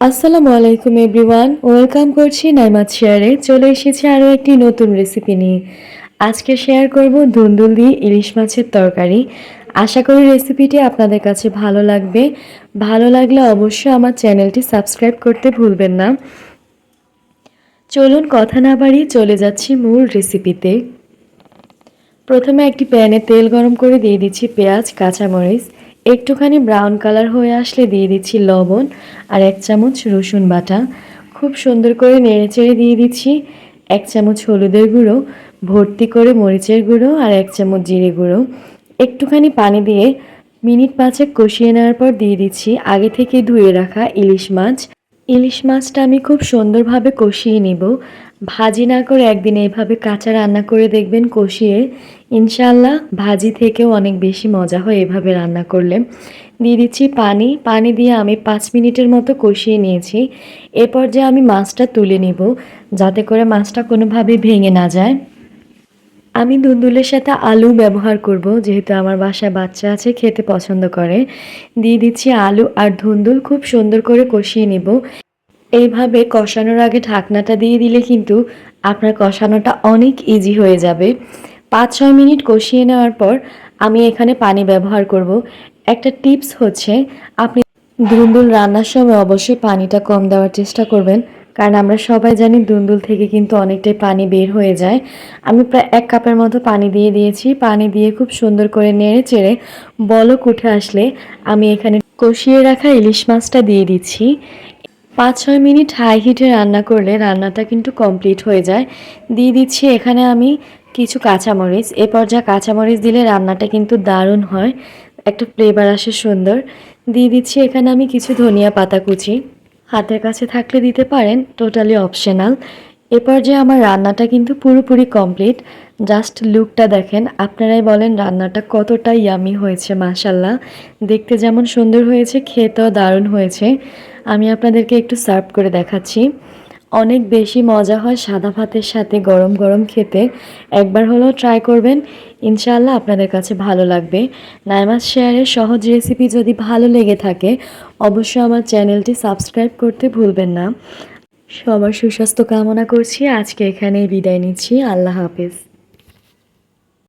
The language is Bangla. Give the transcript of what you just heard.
আসসালামু আলাইকুম এভরিওয়ান, ওয়েলকাম করছি নাইমাত শেয়ারে। চলে এসেছি আরও একটি নতুন রেসিপি নিয়ে। আজকে শেয়ার করব ধুন্দুল দিয়ে ইলিশ মাছের তরকারি। আশা করি রেসিপিটি আপনাদের কাছে ভালো লাগবে। ভালো লাগলে অবশ্যই আমার চ্যানেলটি সাবস্ক্রাইব করতে ভুলবেন না। চলুন কথা না বাড়িয়ে চলে যাচ্ছি মূল রেসিপিতে। প্রথমে একটি প্যানে তেল গরম করে দিয়ে দিচ্ছি পেঁয়াজ, কাঁচামরিচ। একটুখানি ব্রাউন কালার হয়ে আসলে দিয়ে দিচ্ছি লবণ আর এক চামচ রসুন বাটা। খুব সুন্দর করে নেড়ে চেড়ে দিয়ে দিচ্ছি। এক চামচ হলুদের গুঁড়ো, ভর্তি করে মরিচের গুঁড়ো আর এক চামচ জিরে গুঁড়ো। একটুখানি পানি দিয়ে মিনিট পাঁচেক কষিয়ে নেওয়ার পর দিয়ে দিচ্ছি আগে থেকে ধুয়ে রাখা ইলিশ মাছ। ইলিশ মাছটা আমি খুব সুন্দরভাবে কষিয়ে নিব। ভাজি না করে একদিন এইভাবে কাঁচা রান্না করে দেখবেন কষিয়ে। ইনশাল্লাহ ভাজি থেকেও অনেক বেশি মজা হয় এভাবে রান্না করলে। দিয়ে দিচ্ছি পানি। পানি দিয়ে আমি পাঁচ মিনিটের মতো কষিয়ে নিয়েছি। এরপর যে আমি মাছটা তুলে নিব, যাতে করে মাছটা কোনোভাবে ভেঙে না যায়। আমি দুন্দুলের সাথে আলু ব্যবহার করব, যেহেতু আমার বাসায় বাচ্চা আছে, খেতে পছন্দ করে। দিয়ে দিচ্ছি আলু আর ধুন্দুল খুব সুন্দর করে কষিয়ে নেব। এইভাবে কষানোর আগে ঢাকনাটা দিয়ে দিলে কিন্তু আপনার কষানোটা অনেক ইজি হয়ে যাবে। পাঁচ ছয় মিনিট কষিয়ে নেওয়ার পর আমি এখানে পানি ব্যবহার করব। একটা টিপস হচ্ছে, আপনি দুন্দুল রান্নার সময় অবশ্যই পানিটা কম দেওয়ার চেষ্টা করবেন, কারণ আমরা সবাই জানি দুন্দুল থেকে কিন্তু অনেকটাই পানি বের হয়ে যায়। আমি প্রায় এক কাপের মতো পানি দিয়ে দিয়েছি। পানি দিয়ে খুব সুন্দর করে নেড়ে চেড়ে বলক উঠে আসলে আমি এখানে কষিয়ে রাখা ইলিশ মাছটা দিয়ে দিচ্ছি। পাঁচ ছয় মিনিট হাই হিটে রান্না করলে রান্নাটা কিন্তু কমপ্লিট হয়ে যায়। দিয়ে দিচ্ছি এখানে আমি কিছু কাঁচামরিচ। এ পর্যায়ে কাঁচামরিচ দিলে রান্নাটা কিন্তু দারুণ হয়। একটা ফ্লেভার আসে সুন্দর। দিয়ে দিচ্ছি এখানে আমি কিছু ধনিয়া পাতা কুচি। হাতের কাছে থাকলে দিতে পারেন টোটালি অপশনাল এ পর্যায়ে আমার রান্নাটা কিন্তু পুরোপুরি কমপ্লিট জাস্ট লুকটা দেখেন। আপনারাই বলেন রান্নাটা কতটা ইয়ামি হয়েছে মাশাল্লাহ দেখতে যেমন সুন্দর হয়েছে, খেতেও দারুণ হয়েছে। আমি আপনাদেরকে একটু সার্ভ করে দেখাচ্ছি। অনেক বেশি মজা হয় সাদা ভাতের সাথে গরম গরম খেতে। একবার হলেও ট্রাই করবেন। ইনশাআল্লাহ আপনাদের কাছে ভালো লাগবে। নাইমাস শেয়ারের সহজ রেসিপি যদি ভালো লেগে থাকে, অবশ্যই আমার চ্যানেলটি সাবস্ক্রাইব করতে ভুলবেন না। সবার সুস্বাস্থ্য কামনা করছি। আজকে এখানেই বিদায় নিচ্ছি। আল্লাহ হাফেজ।